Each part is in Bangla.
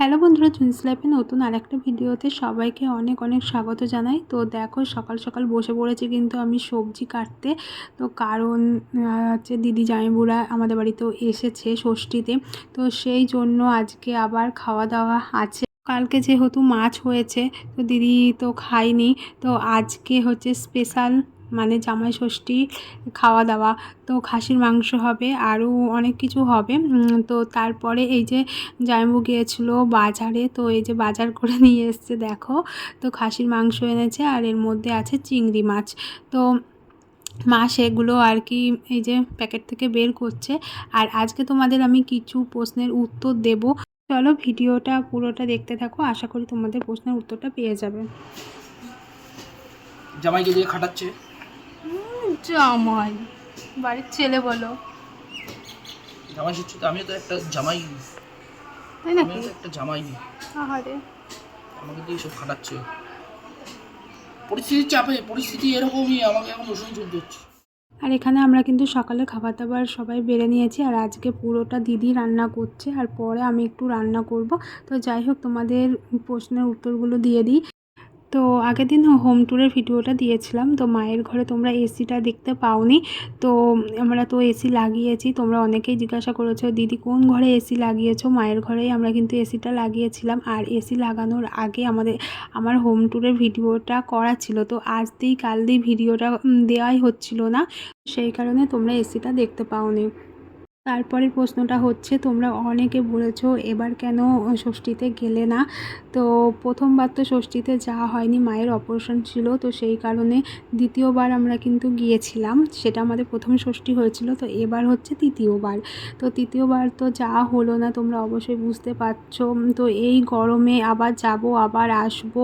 হ্যালো বন্ধুরা জুন্স লাইফে নতুন আর একটা ভিডিওতে সবাইকে অনেক অনেক স্বাগত জানাই। তো দেখো, সকাল সকাল বসে পড়েছি কিন্তু আমি সবজি কাটতে। তো কারণ হচ্ছে দিদি জামাইবুড়া আমাদের বাড়িতেও এসেছে ষষ্ঠীতে। তো সেই জন্য আজকে আবার খাওয়া দাওয়া আছে। কালকে যেহেতু মাছ হয়েছে, তো দিদি তো খায়নি। তো আজকে হচ্ছে স্পেশাল মানে জামাই ষষ্ঠী খাওয়া দাওয়া, তো খাসির মাংস হবে, আরও অনেক কিছু হবে। তো তারপরে এই যে জামাইবু গিয়েছিল বাজারে, তো এই যে বাজার করে নিয়ে এসছে, দেখো। তো খাসির মাংস এনেছে, আর এর মধ্যে আছে চিংড়ি মাছ। তো মা সেগুলো আর কি এই যে প্যাকেট থেকে বের করছে। আর আজকে তোমাদের আমি কিছু প্রশ্নের উত্তর দেব। চলো ভিডিওটা পুরোটা দেখতে থাকো, আশা করি তোমাদের প্রশ্নের উত্তরটা পেয়ে যাবে। জামাইকে দিয়ে খাটাচ্ছে। জামাই। বাড়ির ছেলে বলো। জামাই তো আমিও তো একটা জামাই। তাই আমিও তো একটা জামাই। আহারে। আমাকে দিয়ে সব খাটাচ্ছে। পরিস্থিতির চাপে পরিস্থিতি এরকমই আমাকে এখন ওষুধ চলতে হচ্ছে। আর এখানে আমরা কিন্তু সকালে খাবার দাবার সবাই বেড়ে নিয়েছি আর আজকে পুরোটা দিদি রান্না করছে আর পরে আমি একটু রান্না করব। তো যাই হোক তোমাদের প্রশ্নের উত্তরগুলো দিয়ে দিই। তো আগের দিন হোম ট্যুরের ভিডিওটা দিয়েছিলাম। তো মায়ের ঘরে তোমরা এসিটা দেখতে পাওনি। তো আমরা তো এসি লাগিয়েছি। তোমরা অনেকেই জিজ্ঞাসা করেছ, দিদি, কোন ঘরে এসি লাগিয়েছো? মায়ের ঘরেই আমরা কিন্তু এসিটা লাগিয়েছিলাম। আর এসি লাগানোর আগে আমাদের, আমার হোম ট্যুরের ভিডিওটা করা ছিল। তো আজ দিই কাল দিই ভিডিওটা দেওয়াই হচ্ছিল না। সেই কারণে তোমরা এসিটা দেখতে পাওনি। তারপরের প্রশ্নটা হচ্ছে, তোমরা অনেকে বলেছ এবার কেন ষষ্ঠীতে গেলে না? তো প্রথমবার তো ষষ্ঠীতে যাওয়া হয়নি, মায়ের অপারেশন ছিল, তো সেই কারণে দ্বিতীয়বার আমরা কিন্তু গিয়েছিলাম। সেটা আমাদের প্রথম ষষ্ঠী হয়েছিল, তো এবার হচ্ছে তৃতীয়বার। তো তৃতীয়বার তো যাওয়া হলো না, তোমরা অবশ্যই বুঝতে পারছ। তো এই গরমে আবার যাব, আবার আসব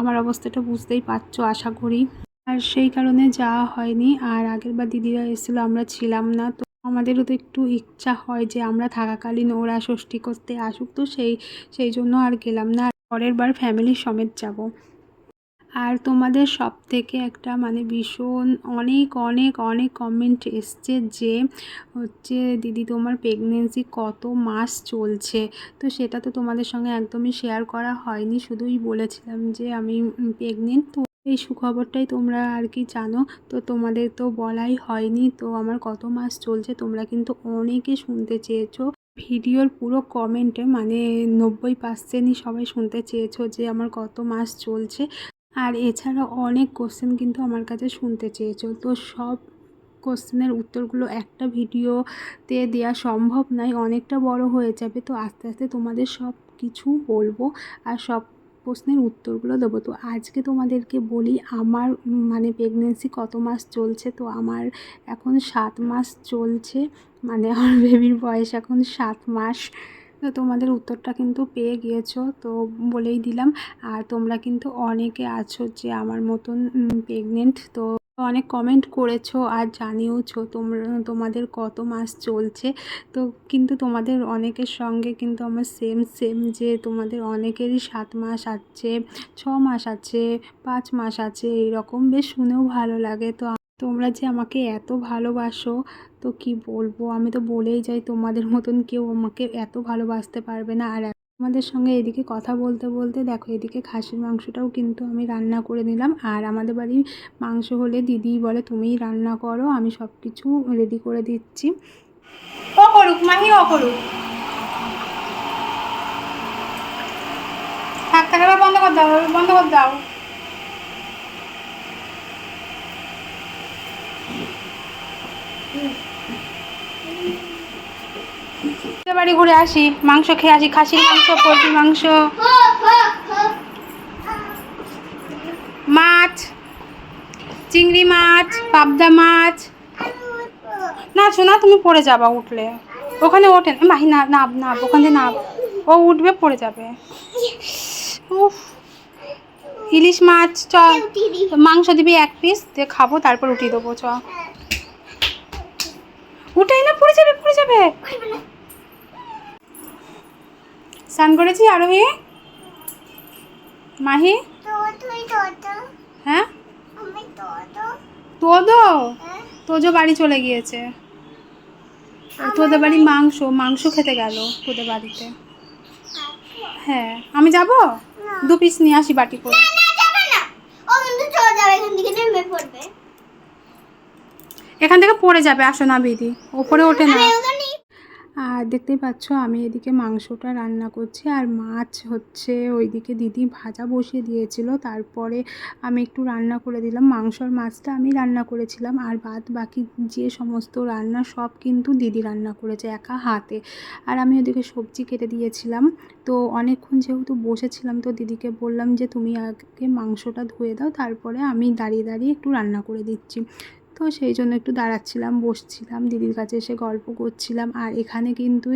আমার অবস্থাটা বুঝতেই পারছ, আশা করি। আর সেই কারণে যাওয়া হয়নি, আর আগেরবার দিদিরা এসেছিল, আমরা ছিলাম না, তো আমাদেরও তো একটু ইচ্ছা হয় যে আমরা থাকাকালীন ওরা ষষ্ঠী করতে আসুক, তো সেই সেই জন্য আর গেলাম না। পরের বার ফ্যামিলির সমেত যাব। আর তোমাদের সব থেকে একটা মানে ভীষণ অনেক অনেক অনেক কমেন্ট এসছে যে হচ্ছে, দিদি, তোমার প্রেগনেন্সি কত মাস চলছে? তো সেটা তো তোমাদের সঙ্গে একদমই শেয়ার করা হয়নি। শুধুই বলেছিলাম যে আমি প্রেগনেন্ট তো এই সুখবরটাই তোমরা আর কি জানো। তো তোমাদের তো বলাই হয়নি। তো আমার কত মাস চলছে, তোমরা কিন্তু অনেকে শুনতে চেয়েছো। ভিডিওর পুরো কমেন্টে মানে নব্বই পার্সেন্টই সবাই শুনতে চেয়েছো যে আমার কত মাস চলছে। আর এছাড়া অনেক কোশ্চেন কিন্তু আমার কাছে শুনতে চেয়েছো। তো সব কোশ্চেনের উত্তরগুলো একটা ভিডিওতে দেওয়া সম্ভব নয়, অনেকটা বড় হয়ে যাবে। তো আস্তে আস্তে তোমাদের সব কিছু বলব। আর সব প্রশ্নের উত্তরগুলো দেবো। তো আজকে তোমাদেরকে বলি, আমার মানে প্রেগনেন্সি কত মাস চলছে? তো আমার এখন সাত মাস চলছে মানে আমার বেবির বয়স এখন সাত মাস। তো তোমাদের উত্তরটা কিন্তু পেয়ে গিয়েছো, তো বলেই দিলাম। আর তোমরা কিন্তু অনেকে আছো যে আমার মতন প্রেগনেন্ট তো অনেক কমেন্ট করেছ আর জানিয়েওছো তোমরা তোমাদের কত মাস চলছে। তো কিন্তু তোমাদের অনেকের সঙ্গে কিন্তু আমার সেম সেম যে তোমাদের অনেকেরই সাত মাস আছে, ছ মাস আছে, পাঁচ মাস আছে, এরকম বেশ শুনেও ভালো লাগে। তো তোমরা যে আমাকে এত ভালোবাসো, তো কি বলব? আমি তো বলেই যাই তোমাদের মতন কেউ আমাকে এত ভালোবাসতে পারবে না। আর আমাদের সঙ্গে এদিকে কথা বলতে বলতে দেখো, এদিকে খাসির মাংসটাও কিন্তু আমি রান্না করে নিলাম। আর আমাদের বাড়ি মাংস হলে দিদি বলে, তুমিই রান্না করো, আমি সব কিছু রেডি করে দিচ্ছি। ও করুক, মাহি ও করুক। বন্ধ করে দাও বন্ধ করে দাও। বাড়ি ঘুরে আসি, মাংস খেয়ে আসি, খাসির মাংস, পোলট্রির মাংস। মাছ, চিংড়ি মাছ, পাবদা মাছ। না শোনা তুমি পড়ে যাবা উঠলে। ওখানে ওঠেন মাহি না না না, ওখানে না, ও উঠবে, পড়ে যাবে। উফ। ইলিশ মাছ, চ, মাংস দিবি এক পিস দিয়ে খাব, তারপর উঠিয়ে দেবো, চ। উঠেই না, পড়ে যাবে পড়ে যাবে। স্নান করেছি আরোহী মাহি? হ্যাঁ? তোদো? তোজো বাড়ি চলে গিয়েছে। তোদের বাড়ি মাংস মাংস খেতে গেল তোদের বাড়িতে। হ্যাঁ আমি যাব? দু পিস নিয়ে আসি বাটি করে। এখান থেকে পড়ে যাবে আসো না বিধি ওপরে ওঠে না। আর দেখতেই পাচ্ছ আমি এদিকে মাংসটা রান্না করছি আর মাছ হচ্ছে ওইদিকে দিদি ভাজা বসিয়ে দিয়েছিল। তারপরে আমি একটু রান্না করে দিলাম। মাংস আর মাছটা আমি রান্না করেছিলাম আর বাদ বাকি যে সমস্ত রান্না সব কিন্তু দিদি রান্না করেছে একা হাতে। আর আমি ওদিকে সবজি কেটে দিয়েছিলাম। তো অনেকক্ষণ যেহেতু বসেছিলাম তো দিদিকে বললাম যে, তুমি আগে মাংসটা ধুয়ে দাও, তারপরে আমি দাঁড়িয়ে দাঁড়িয়ে একটু রান্না করে দিচ্ছি। তো সেই জন্য একটু দাঁড়াচ্ছিলাম, বসছিলাম, দিদির কাছে এসে গল্প করছিলাম। আর এখানে কিন্তু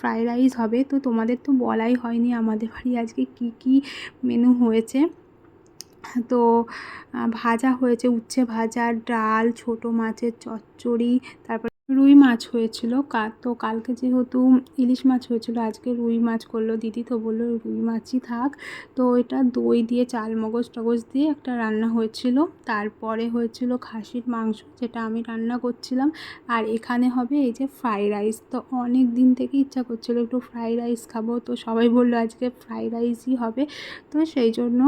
ফ্রায়েড রাইস হবে, তো তোমাদের তো বলাই হয়নি আমাদের বাড়ি আজকে কি কি মেনু হয়েছে। তো ভাজা হয়েছে, উচ্ছে ভাজা, ডাল, ছোট মাছের চচ্চড়ি, তারপর রুই মাছ হয়েছিল। কা, তো কালকে যেহেতু ইলিশ মাছ হয়েছিল, আজকে রুই মাছ করল দিদি, তো বলল রুই মাছই থাক। তো এটা দই দিয়ে, চাল মগজ টগজ দিয়ে একটা রান্না হয়েছিল। তারপরে হয়েছিল খাসির মাংস, যেটা আমি রান্না করছিলাম। আর এখানে হবে এই যে ফ্রাইড রাইস। তো অনেক দিন থেকে ইচ্ছা করছিল একটু ফ্রাইড রাইস খাব। তো সবাই বলল আজকে ফ্রাইড রাইসই হবে। তো সেই জন্য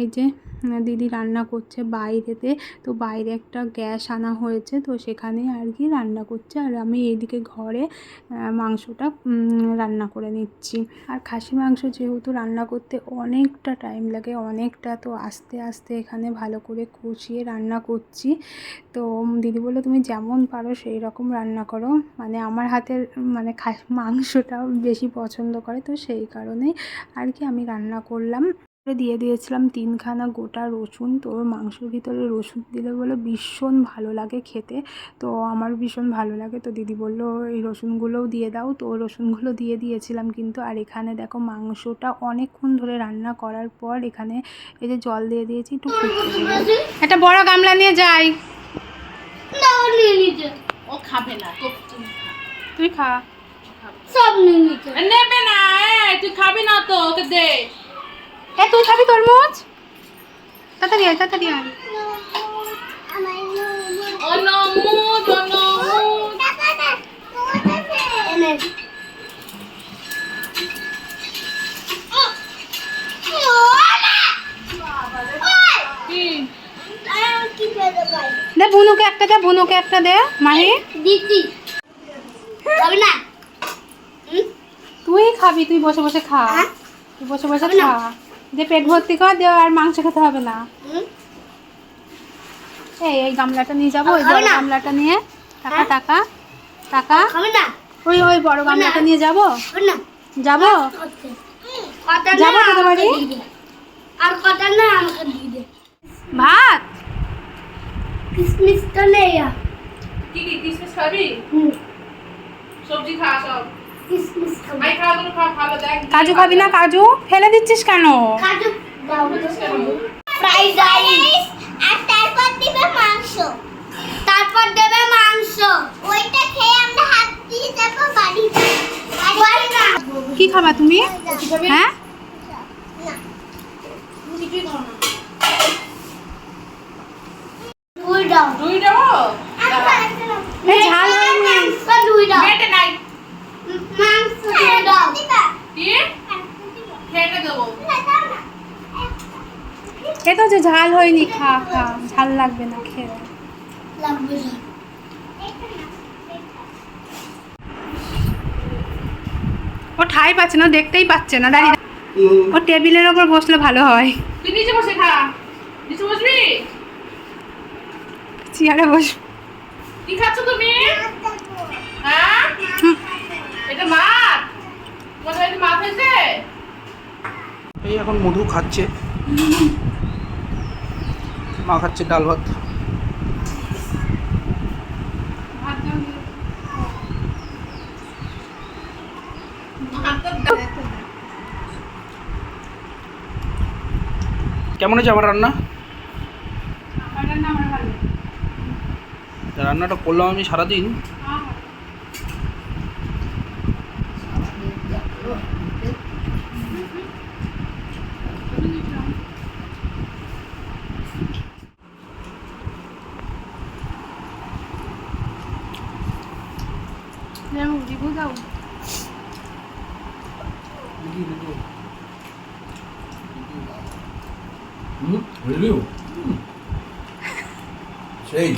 এই যে দিদি রান্না করছে বাইরেতে। তো বাইরে একটা গ্যাস আনা হয়েছে, তো সেখানে আর কি রান্না করছে। আর আমি এইদিকে ঘরে মাংসটা রান্না করে নিচ্ছি। আর খাসি মাংস যেহেতু রান্না করতে অনেকটা টাইম লাগে, অনেকটা তো আস্তে আস্তে এখানে ভালো করে কষিয়ে রান্না করছি। তো দিদি বলল, তুমি যেমন পারো সেই রকম রান্না করো। মানে আমার হাতের মানে খাস মাংসটা বেশি পছন্দ করে, তো সেই কারণে আর কি আমি রান্না করলাম। দিয়ে দিয়েছিলাম তিনখানা গোটা রসুন। তো মাংসের ভিতরে রসুন দিলে বলে ভীষণ ভালো লাগে খেতে। তো আমার ভীষণ ভালো লাগে। তো দিদি বলল এই রসুনগুলোও দিয়ে দাও। তো রসুনগুলো দিয়ে দিয়েছিলাম কিন্তু আর এখানে দেখো মাংসটা অনেকক্ষণ ধরে রান্না করার পর এখানে এই যে জল দিয়ে দিয়েছি একটু একটা বড় গামলা নিয়ে যাই। ও খাবে না। তুই খা। সব নিয়ে নেবে না তুই খাবি না তো ওকে দে। এ তুই খাবি তরমুজ তাড়াতাড়ি আয় তাড়াতাড়ি আয় দে বুনুকে একটা দে, বুনুকে একটা দে মাহি দিদি হবে না তুই খাবি, তুই বসে বসে খা হ্যাঁ? তুই বসে বসে খাবি? খা দে পেট ভর্তি কর দে আর মাংস খেতে হবে না। এই এই গামলাটা নিয়ে যাব ওই বড় গামলাটা নিয়ে। টাকা হ্যাঁ? টাকা টাকা। ওই ওই বড় গামলাটা নিয়ে যাব? যাব? যাব তোদের বাড়ি? আমাকে দিয়ে দে। আর কথা না আমাকে দিয়ে দে। ভাত? কিসমিস তো নেই কি কি কিসমিস খাবি? সবজি খা সব। কাজু খাবি না কাজু? ফেলে দিচ্ছিস কেন? ফ্রাইড রাইস আর তারপর দিবে মাংস। তারপর দেবে মাংস। ওইটা খেয়ে আমরা হাত দিয়ে যাব বাড়ি। কি খাবা তুমি? হ্যাঁ? দুই দাও দুই এই ঝাল দুই দাও মেটে নাই মাংস দুই দাও কি খেটে দেবো এ তো যে ঝাল হয়নি খা খা। ঝাল লাগবে না খেয়ে ও ঠাই পাচ্ছে না দেখতেই পাচ্ছে না দাঁড়িয়ে ও টেবিলের ওপর বসলে ভালো হয়। তুই নিচে বসে খা। নিচে বসবি? চেয়ারে বস। কি খাচ্ছ তুমি? হ্যাঁ? এটা মাছ। তোমাদের মাছ হয়েছে? এই এখন মধু খাচ্ছে। মা খাচ্ছে ডাল ভাত। কেমন আছে আমার রান্না? রান্নাটা করলাম আমি সারাদিন। Lem di ko daw. Hindi na ko. Hmm, review. সেই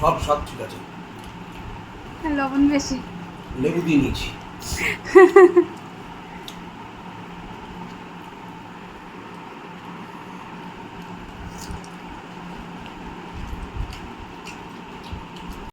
সব সব ঠিক আছে লবণ বেশি লেবু দিয়ে নিয়েছি